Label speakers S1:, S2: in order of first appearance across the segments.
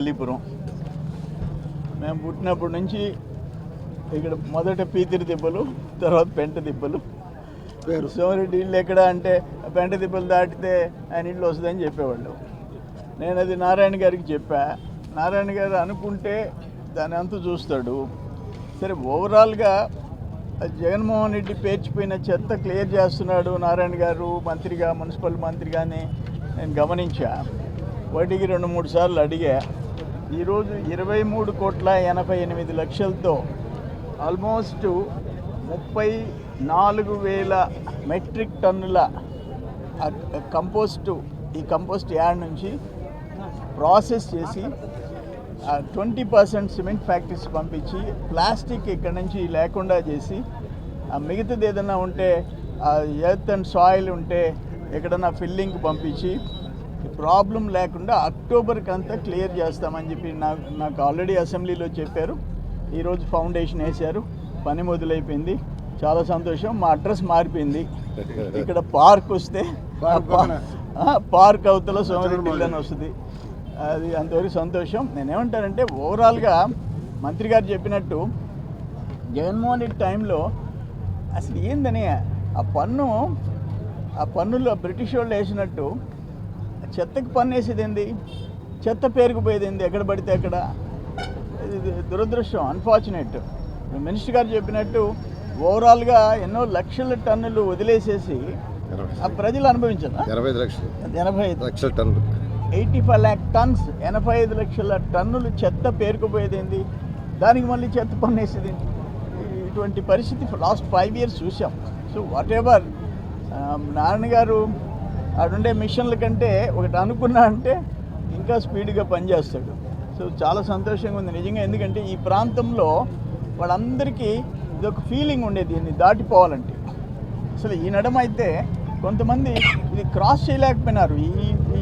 S1: అల్లీపురం మేము పుట్టినప్పటి నుంచి ఇక్కడ మొదట పీతిరి దిబ్బలు తర్వాత పెంట దిబ్బలు
S2: పేరు?
S1: సోమిరెడ్డి ఇల్లు ఎక్కడ అంటే ఆ పెంట దిబ్బలు దాటితే ఆయన ఇల్లు వస్తుందని చెప్పేవాళ్ళు. నేను అది నారాయణ గారికి చెప్పా. నారాయణ గారు అనుకుంటే దాని అంతు చూస్తాడు. సరే ఓవరాల్గా జగన్మోహన్ రెడ్డి పేర్చిపోయిన చెత్త క్లియర్ చేస్తున్నాడు నారాయణ గారు మంత్రిగా మున్సిపల్ మంత్రిగానే. నేను గమనించా. వాటికి రెండు మూడు సార్లు అడిగా. ఈరోజు ఇరవై మూడు కోట్ల ఎనభై ఎనిమిది లక్షలతో ఆల్మోస్ట్ ముప్పై నాలుగు వేల మెట్రిక్ టన్నుల కంపోస్టు ఈ కంపోస్ట్ యార్డ్ నుంచి ప్రాసెస్ చేసి ట్వంటీ పర్సెంట్ సిమెంట్ ఫ్యాక్టరీస్ పంపించి ప్లాస్టిక్ ఇక్కడ నుంచి లేకుండా చేసి ఆ మిగతాది ఏదైనా ఉంటే ఆ ఎర్త్ అండ్ సాయిల్ ఉంటే ఎక్కడన్నా ఫిల్లింగ్ పంపించి ప్రాబ్లం లేకుండా అక్టోబర్కి అంతా క్లియర్ చేస్తామని చెప్పి నాకు నాకు ఆల్రెడీ అసెంబ్లీలో చెప్పారు. ఈరోజు ఫౌండేషన్ వేశారు. పని మొదలైపోయింది. చాలా సంతోషం. మా అడ్రస్ మారిపోయింది. ఇక్కడ పార్క్ వస్తే
S2: పార్క్
S1: అవతల సోమరెడ్డి అని వస్తుంది. అది అంతవరకు సంతోషం. నేనేమంటానంటే ఓవరాల్గా మంత్రి గారు చెప్పినట్టు జగన్మోహన్ రెడ్డి టైంలో అసలు ఏందని ఆ పన్ను ఆ పన్నులో బ్రిటిష్ వాళ్ళు వేసినట్టు చెత్తకి పన్ను వేసేది ఏంది చెత్త పేరుకుపోయేది ఏంది ఎక్కడ పడితే అక్కడ. ఇది దురదృష్టం అన్ఫార్చునేట్ మినిస్టర్ గారు చెప్పినట్టు ఓవరాల్గా ఎన్నో లక్షల టన్నులు వదిలేసేసి ఆ ప్రజలు అనుభవించదా
S2: ఎనభై ఐదు లక్షలు.
S1: ఎనభై ఐదు.
S2: లక్షల టన్నులు.
S1: ఎయిటీ ఫైవ్ ల్యాక్ టన్స్ ఎనభై ఐదు లక్షల టన్నులు చెత్త పేరుకుపోయేది ఏంది దానికి మళ్ళీ చెత్త పన్ను వేసేది ఏంటి? ఇటువంటి పరిస్థితి లాస్ట్ ఫైవ్ ఇయర్స్ చూసాం so whatever Narayana garu ఆడుండే మిషన్ల కంటే ఒకటి అనుకున్నా అంటే ఇంకా స్పీడ్గా పనిచేస్తాడు సో చాలా సంతోషంగా ఉంది. నిజంగా ఎందుకంటే ఈ ప్రాంతంలో వాళ్ళందరికీ ఇదొక ఫీలింగ్ ఉండేది దీన్ని దాటిపోవాలంటే. అసలు ఈ నడమ అయితే కొంతమంది ఇది క్రాస్ చేయలేకపోయినారు. ఈ ఈ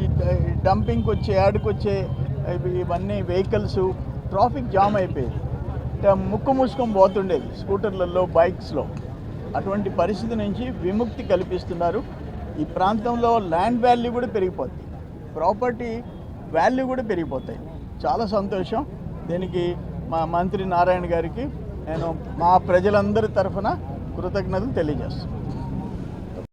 S1: డంపింగ్కి వచ్చే యాడ్కి వచ్చే ఇవన్నీ వెహికల్స్ ట్రాఫిక్ జామ్ అయిపోయేది. ముక్కు మూసుకొని పోతుండేది స్కూటర్లలో బైక్స్లో. అటువంటి పరిస్థితి నుంచి విముక్తి కల్పిస్తున్నారు. ఈ ప్రాంతంలో ల్యాండ్ వాల్యూ కూడా పెరిగిపోతుంది ప్రాపర్టీ వాల్యూ కూడా పెరిగిపోతాయి. చాలా సంతోషం. దీనికి మా మంత్రి నారాయణ గారికి నేను మా ప్రజలందరి తరఫున కృతజ్ఞతలు తెలియజేస్తున్నాను.